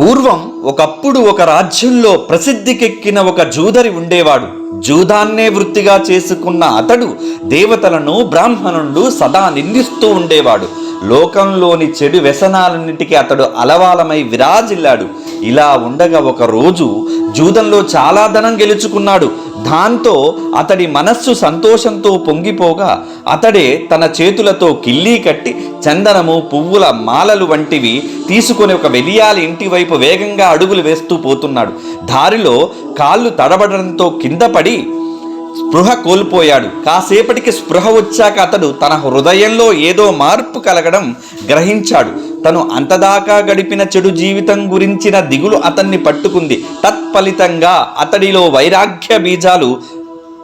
పూర్వం ఒకప్పుడు ఒక రాజ్యంలో ప్రసిద్ధికెక్కిన ఒక జూదరి ఉండేవాడు. జూదాన్నే వృత్తిగా చేసుకున్న అతడు దేవతలను బ్రాహ్మణులు సదా నిందిస్తూ ఉండేవాడు. లోకంలోని చెడు వ్యసనాలన్నిటికీ అతడు అలవాలమై విరాజిల్లాడు. ఇలా ఉండగా ఒక రోజు జూదంలో చాలా ధనం గెలుచుకున్నాడు. దాంతో అతడి మనస్సు సంతోషంతో పొంగిపోగా అతడే తన చేతులతో కిల్లీ కట్టి చందనము పువ్వుల మాలలు వంటివి తీసుకొని ఒక వెలియాలి ఇంటి వైపు వేగంగా అడుగులు వేస్తూ పోతున్నాడు. దారిలో కాళ్ళు తడబడడంతో కింద పడి స్పృహ కోల్పోయాడు. కాసేపటికి స్పృహ వచ్చాక అతడు తన హృదయంలో ఏదో మార్పు కలగడం గ్రహించాడు. తను అంతదాకా గడిపిన చెడు జీవితం గురించిన దిగులు అతన్ని పట్టుకుంది. తత్ఫలితంగా అతడిలో వైరాగ్య బీజాలు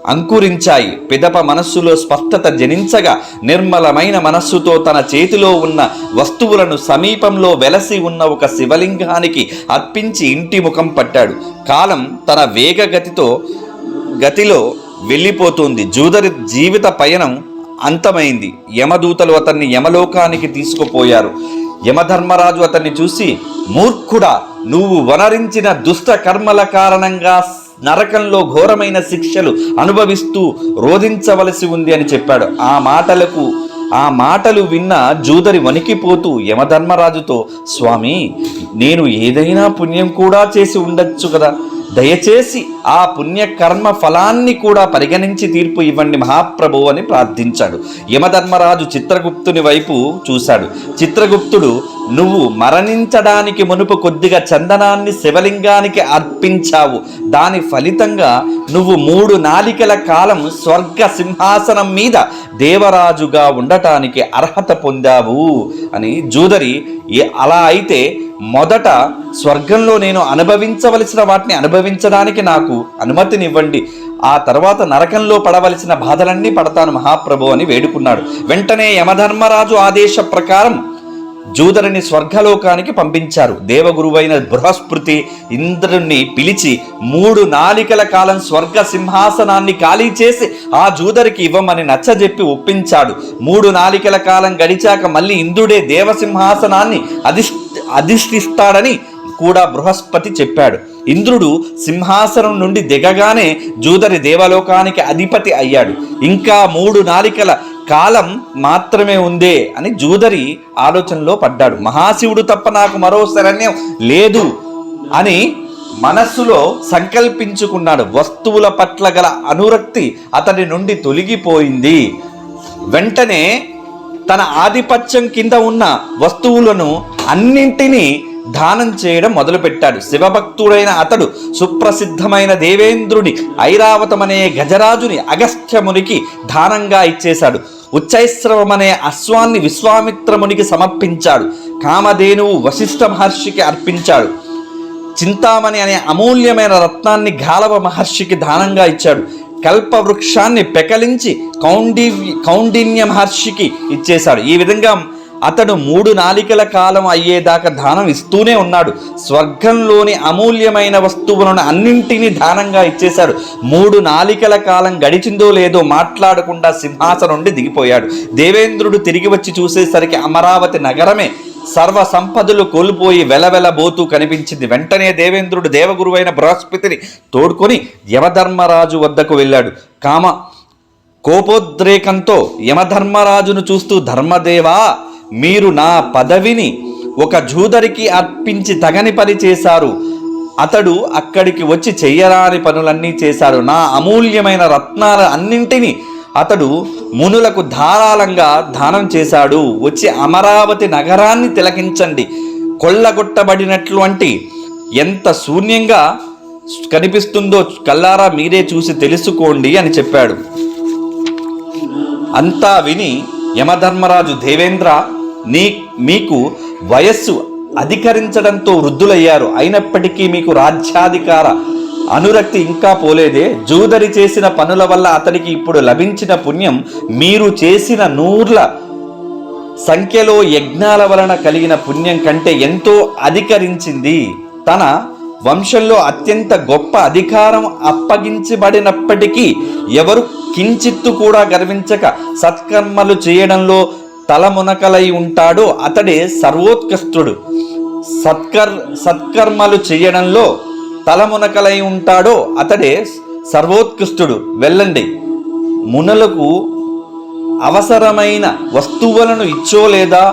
అంకురించాయి. పిదప మనస్సులో స్పష్టత జనించగా నిర్మలమైన మనస్సుతో తన చేతిలో ఉన్న వస్తువులను సమీపంలో వెలసి ఉన్న ఒక శివలింగానికి అర్పించి ఇంటి ముఖం పట్టాడు. కాలం తన వేగగతితో గతిలో వెళ్ళిపోతుంది. జూదరి జీవిత పయనం అంతమైంది. యమదూతలు అతన్ని యమలోకానికి తీసుకుపోయారు. యమధర్మరాజు అతన్ని చూసి మూర్ఖుడా నువ్వు వనరించిన దుష్ట కర్మల కారణంగా నరకంలో ఘోరమైన శిక్షలు అనుభవిస్తూ రోధించవలసి ఉంది అని చెప్పాడు. ఆ మాటలకు ఆ మాటలు విన్న జూదరి వణికిపోతూ యమధర్మరాజుతో స్వామి నేను ఏదైనా పుణ్యం కూడా చేసి ఉండొచ్చు కదా. దయచేసి ఆ పుణ్యకర్మ ఫలాన్ని కూడా పరిగణించి తీర్పు ఇవ్వండి మహాప్రభు అని ప్రార్థించాడు. యమధర్మరాజు చిత్రగుప్తుని వైపు చూశాడు. చిత్రగుప్తుడు నువ్వు మరణించడానికి మునుపు కొద్దిగా చందనాన్ని శివలింగానికి అర్పించావు. దాని ఫలితంగా నువ్వు మూడు నాలికల కాలం స్వర్గ సింహాసనం మీద దేవరాజుగా ఉండటానికి అర్హత పొందావు అని జూదరి అలా అయితే మొదట స్వర్గంలో నేను అనుభవించవలసిన వాటిని అనుభవించడానికి నాకు అనుమతినివ్వండి. ఆ తర్వాత నరకంలో పడవలసిన బాధలన్నీ పడతాను మహాప్రభు అని వేడుకున్నాడు. వెంటనే యమధర్మరాజు ఆదేశ ప్రకారం జూదరిని స్వర్గలోకానికి పంపించారు. దేవగురువైన బృహస్పృతి ఇంద్రుణ్ణి పిలిచి మూడు నాలికల కాలం స్వర్గ సింహాసనాన్ని ఖాళీ చేసి ఆ జూదరికి ఇవ్వమని నచ్చజెప్పి ఒప్పించాడు. మూడు నాలికల కాలం గడిచాక మళ్ళీ ఇంద్రుడే దేవసింహాసనాన్ని అధిష్ అధిష్ఠిస్తాడని కూడా బృహస్పతి చెప్పాడు. ఇంద్రుడు సింహాసనం నుండి దిగగానే జూదరి దేవలోకానికి అధిపతి అయ్యాడు. ఇంకా మూడు నాలికల కాలం మాత్రమే ఉందే అని జూదరి ఆలోచనలో పడ్డాడు. మహాశివుడు తప్ప నాకు మరో శరణ్యం లేదు అని మనస్సులో సంకల్పించుకున్నాడు. వస్తువుల పట్ల గల అనురక్తి అతడి నుండి తొలగిపోయింది. వెంటనే తన ఆధిపత్యం కింద ఉన్న వస్తువులను అన్నింటినీ దానం చేయడం మొదలుపెట్టాడు. శివభక్తుడైన అతడు సుప్రసిద్ధమైన దేవేంద్రుని ఐరావతమనే గజరాజుని అగస్త్యమునికి దానంగా ఇచ్చేశాడు. ఉచ్చైశ్రవం అనే అశ్వాన్ని విశ్వామిత్రమునికి సమర్పించాడు. కామధేనువు వశిష్ఠ మహర్షికి అర్పించాడు. చింతామణి అనే అమూల్యమైన రత్నాన్ని గాలవ మహర్షికి దానంగా ఇచ్చాడు. కల్పవృక్షాన్ని పెకలించి కౌండి కౌండిన్య మహర్షికి ఇచ్చేశాడు. ఈ విధంగా అతడు మూడు నాలికల కాలం అయ్యేదాకా దానం ఇస్తూనే ఉన్నాడు. స్వర్గంలోని అమూల్యమైన వస్తువులను అన్నింటినీ దానంగా ఇచ్చేశాడు. మూడు నాలికల కాలం గడిచిందో లేదో మాట్లాడకుండా సింహాసనం నుండి దిగిపోయాడు. దేవేంద్రుడు తిరిగి వచ్చి చూసేసరికి అమరావతి నగరమే సర్వ సంపదలు కోల్పోయి వెలవెలబోతూ కనిపించింది. వెంటనే దేవేంద్రుడు దేవగురువైన బృహస్పతిని తోడుకొని యమధర్మరాజు వద్దకు వెళ్ళాడు. కామ కోపోద్రేకంతో యమధర్మరాజును చూస్తూ ధర్మదేవా మీరు నా పదవిని ఒక జూదరికి అర్పించి తగని పని చేశారు. అతడు అక్కడికి వచ్చి చెయ్యరాని పనులన్నీ చేశాడు. నా అమూల్యమైన రత్నాల అన్నింటినీ అతడు మునులకు ధారాళంగా దానం చేశాడు. వచ్చి అమరావతి నగరాన్ని తిలకించండి. కొల్లగొట్టబడినటువంటి ఎంత శూన్యంగా కనిపిస్తుందో కల్లారా మీరే చూసి తెలుసుకోండి అని చెప్పాడు. అంతా విని యమధర్మరాజు దేవేంద్ర నీ మీకు వయస్సు అధికరించడంతో వృద్ధులయ్యారు. అయినప్పటికీ మీకు రాజ్యాధికార అనురక్తి ఇంకా పోలేదే. జూదరి చేసిన పనుల వల్ల అతనికి ఇప్పుడు లభించిన పుణ్యం మీరు చేసిన నూర్ల సంఖ్యలో యజ్ఞాల వలన కలిగిన పుణ్యం కంటే ఎంతో అధికరించింది. తన వంశంలో అత్యంత గొప్ప అధికారం అప్పగించబడినప్పటికీ ఎవరు కించిత్తు కూడా గర్వించక సత్కర్మలు చేయడంలో తలమునకలై ఉంటాడో అతడే సర్వోత్కృష్టుడు. సత్కర్ సత్కర్మలు చేయడంలో తలమునకలై ఉంటాడో అతడే సర్వోత్కృష్టుడు. వెళ్ళండి. మునులకు అవసరమైన వస్తువులను ఇచ్చో లేదా?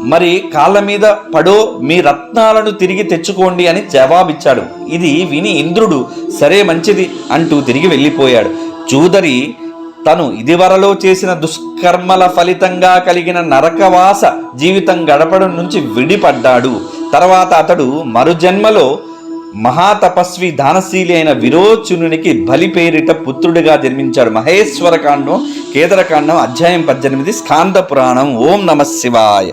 మరి కాళ్ళ మీద పడో మీ రత్నాలను తిరిగి తెచ్చుకోండి అని జవాబిచ్చాడు. ఇది విని ఇంద్రుడు సరే మంచిది అంటూ తిరిగి వెళ్ళిపోయాడు. జూదరి తను ఇదివరలో చేసిన దుష్కర్మల ఫలితంగా కలిగిన నరకవాస జీవితం గడపడం నుంచి విడిపడ్డాడు. తర్వాత అతడు మరుజన్మలో మహాతపస్వి దానశీలి అయిన విరోచునునికి బలి పేరిట పుత్రుడిగా జన్మించాడు. మహేశ్వర కాండం కేదరకాండం అధ్యాయం పద్దెనిమిది స్కాంద పురాణం ఓం నమ శివాయ.